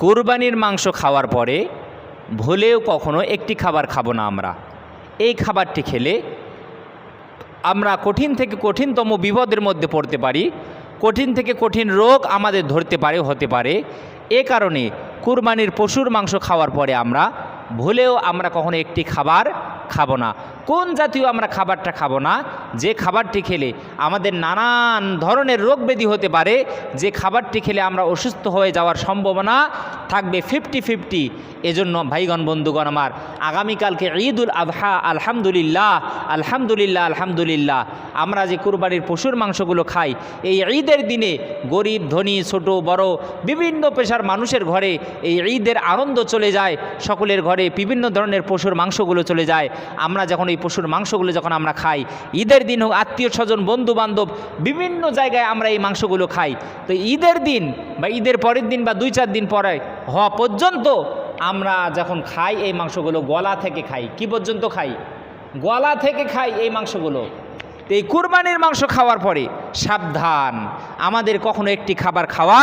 কোরবানির মাংস খাওয়ার পরে ভুলেও কখনো একটি খাবার খাব না আমরা। এই খাবারটি খেলে আমরা কঠিন থেকে কঠিনতম বিপদের মধ্যে পড়তে পারি, কঠিন থেকে কঠিন রোগ আমাদের ধরতে পারে, হতে পারে। এ কারণে কুরবানির পশুর মাংস খাওয়ার পরে আমরা ভুলেও আমরা কখনো একটি খাবার খাব না। কোন জাতীয় আমরা খাবারটা খাব না? যে খাবারটি খেলে আমাদের নানান ধরনের রোগ ব্যাধি হতে পারে, যে খাবারটি খেলে আমরা অসুস্থ হয়ে যাওয়ার সম্ভাবনা থাকবে ফিফটি ফিফটি এজন্য ভাইগণ, বন্ধুগণ আমার, আগামীকালকে ঈদুল আবহা আলহামদুলিল্লাহ আলহামদুলিল্লাহ আলহামদুলিল্লাহ। আমরা যে কুরবানির পশুর মাংসগুলো খাই, এই ঈদের দিনে গরিব, ধনী, ছোট, বড়, বিভিন্ন পেশার মানুষের ঘরে এই ঈদের আনন্দ চলে যায়, সকলের ঘরে বিভিন্ন ধরনের পশুর মাংসগুলো চলে যায়। আমরা যখন এই পশুর মাংসগুলো যখন আমরা খাই, ঈদের দিন হোক, আত্মীয় স্বজন বন্ধু বান্ধব বিভিন্ন জায়গায় আমরা এই মাংসগুলো খাই। তো ঈদের দিন বা ঈদের পরের দিন বা দুই চার দিন পরে হওয়া পর্যন্ত আমরা যখন খাই এই মাংসগুলো, গলা থেকে খাই। কি পর্যন্ত খাই? গলা থেকে খাই এই মাংসগুলো। তো এই কুরবানির মাংস খাওয়ার পরে সাবধান। আমাদের কখনো একটি খাবার খাওয়া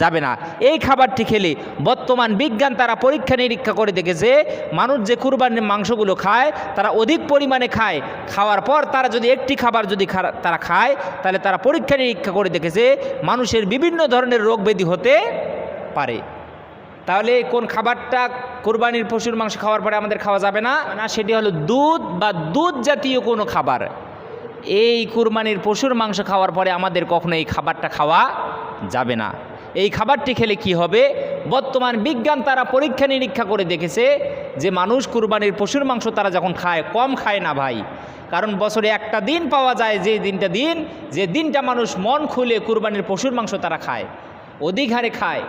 যাবে না। এই খাবারটি খেলে বর্তমান বিজ্ঞান তারা পরীক্ষা নিরীক্ষা করে দেখেছে, মানুষ যে কুরবানির মাংসগুলো খায়, তারা অধিক পরিমাণে খায়। খাওয়ার পর তারা যদি একটি খাবার যদি তারা খায়, তাহলে তারা পরীক্ষা নিরীক্ষা করে দেখেছে, মানুষের বিভিন্ন ধরনের রোগ ব্যাধি হতে পারে। তাহলে কোন খাবারটা কোরবানির পশুর মাংস খাওয়ার পরে আমাদের খাওয়া যাবে না? না, সেটি হলো দুধ বা দুধ জাতীয় কোনো খাবার। এই কুরবানির পশুর মাংস খাওয়ার পরে আমাদের কখনো এই খাবারটা খাওয়া যাবে না। এই খাবারটি খেলে কি হবে? বর্তমান বিজ্ঞান তারা পরীক্ষা নিরীক্ষা করে দেখেছে যে মানুষ কুরবানির পশুর মাংস তারা যখন খায়, কম খায় না ভাই। কারণ বছরে একটা দিন পাওয়া যায় যে দিনটা দিন, যে দিনটা মানুষ মন খুলে কুরবানির পশুর মাংস তারা খায়, অধিক হারে খায়।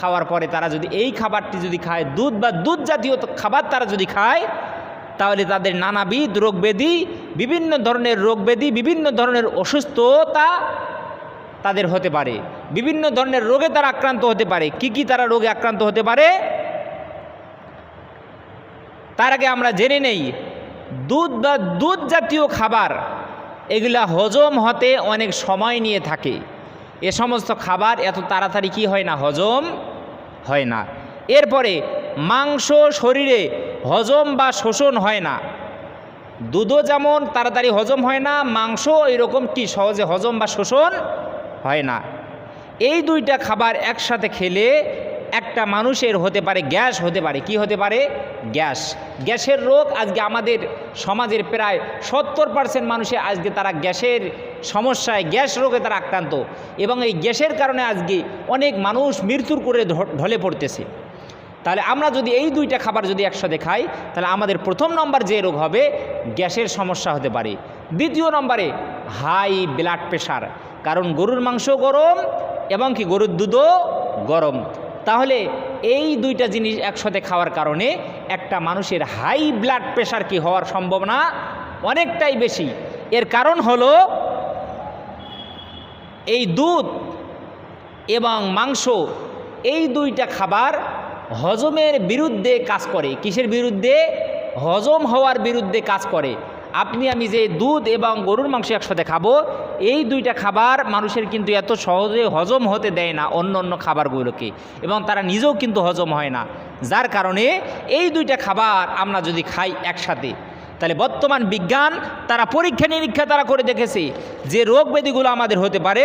খাওয়ার পরে তারা যদি এই খাবারটি যদি খায়, দুধ বা দুধ জাতীয় খাবার তারা যদি খায়, তাহলে তাদের নানাবিধ রোগ ব্যাধি বিভিন্ন ধরনের রোগ ব্যাধি বিভিন্ন ধরনের অসুস্থতা তাদের হতে পারে। বিভিন্ন ধরনের রোগে তারা আক্রান্ত হতে পারে। কি কি তারা রোগে আক্রান্ত হতে পারে? তার আগে আমরা জেনে নেই, দুধ বা দুধ জাতীয় খাবার, এগুলা হজম হতে অনেক সময় নিয়ে থাকে। এ সমস্ত খাবার এত তাড়াতাড়ি কি হয় না, হজম হয় না। এরপরে মাংস শরীরে হজম বা শোষণ হয় না। দুধও যেমন তাড়াতাড়ি হজম হয় না মাংস এরকম কি সহজে হজম বা শোষণ হয় না। এই দুইটা খাবার একসাথে খেলে একটা মানুষের হতে পারে গ্যাস, হতে পারে কি হতে পারে? গ্যাস। গ্যাসের রোগ আজকে আমাদের সমাজের প্রায় সত্তর পার্সেন্ট মানুষে আজকে তারা গ্যাসের সমস্যায়, গ্যাস রোগে তারা আক্রান্ত। এবং এই গ্যাসের কারণে আজকে অনেক মানুষ মৃত্যুর করে ঢলে পড়তেছে। তাহলে আমরা যদি এই দুইটা খাবার যদি একসাথে খাই, তাহলে আমাদের প্রথম নম্বর যে রোগ হবে, গ্যাসের সমস্যা হতে পারে। দ্বিতীয় নম্বরে হাই ব্লাড প্রেশার কারণ গরুর মাংস গরম এবং কি গরুর দুধও গরম। তাহলে এই দুইটা জিনিস একসাথে খাওয়ার কারণে একটা মানুষের হাই ব্লাড প্রেশার কি হওয়ার সম্ভাবনা অনেকটাই বেশি। এর কারণ হলো এই দুধ এবং মাংস এই দুইটা খাবার হজমের বিরুদ্ধে কাজ করে। কিসের বিরুদ্ধে? হজম হওয়ার বিরুদ্ধে কাজ করে। আপনি, আমি যে দুধ এবং গরুর মাংস একসাথে খাব, এই দুইটা খাবার মানুষের কিন্তু এত সহজে হজম হতে দেয় না অন্য অন্য খাবারগুলোকে। এবং তারা নিজেও কিন্তু হজম হয় না। যার কারণে এই দুইটা খাবার আমরা যদি খাই একসাথে, তাহলে বর্তমান বিজ্ঞান তারা পরীক্ষা নিরীক্ষা তারা করে দেখেছে যে রোগ ব্যাধিগুলো আমাদের হতে পারে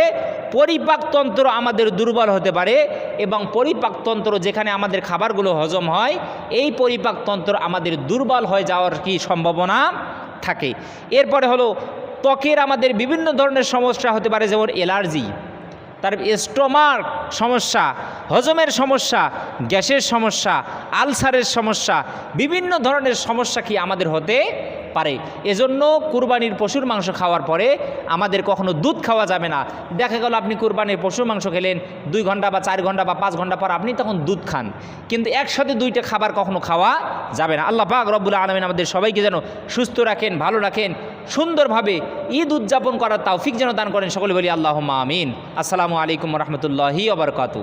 পরিপাকতন্ত্র আমাদের দুর্বল হতে পারে এবং পরিপাকতন্ত্র যেখানে আমাদের খাবারগুলো হজম হয়, এই পরিপাকতন্ত্র আমাদের দুর্বল হয়ে যাওয়ার কি সম্ভাবনা? থাকে। এরপরে হলো, ত্বকের আমাদের বিভিন্ন ধরনের সমস্যা হতে পারে, যেমন অ্যালার্জি, তার স্টোমার সমস্যা, হজমের সমস্যা, গ্যাসের সমস্যা, আলসারের সমস্যা, বিভিন্ন ধরনের সমস্যা কি আমাদের হতে পারে। এজন্য কুরবানির পশুর মাংস খাওয়ার পরে আমাদের কখনো দুধ খাওয়া যাবে না। দেখা গেল আপনি কুরবানির পশুর মাংস খেলেন, দুই ঘণ্টা বা চার ঘণ্টা বা পাঁচ ঘণ্টা পর আপনি তখন দুধ খান। কিন্তু একসাথে দুইটা খাবার কখনো খাওয়া যাবে না। আল্লাহ পাক রব্বুল আলমিন আমাদের সবাইকে যেন সুস্থ রাখেন, ভালো রাখেন, সুন্দরভাবে ঈদ উদযাপন করার তাও যেন দান করেন। সকলে বলি আল্লাহ আমিন। আসসালামু আলাইকুম রহমতুল্লাহি আবরকাতু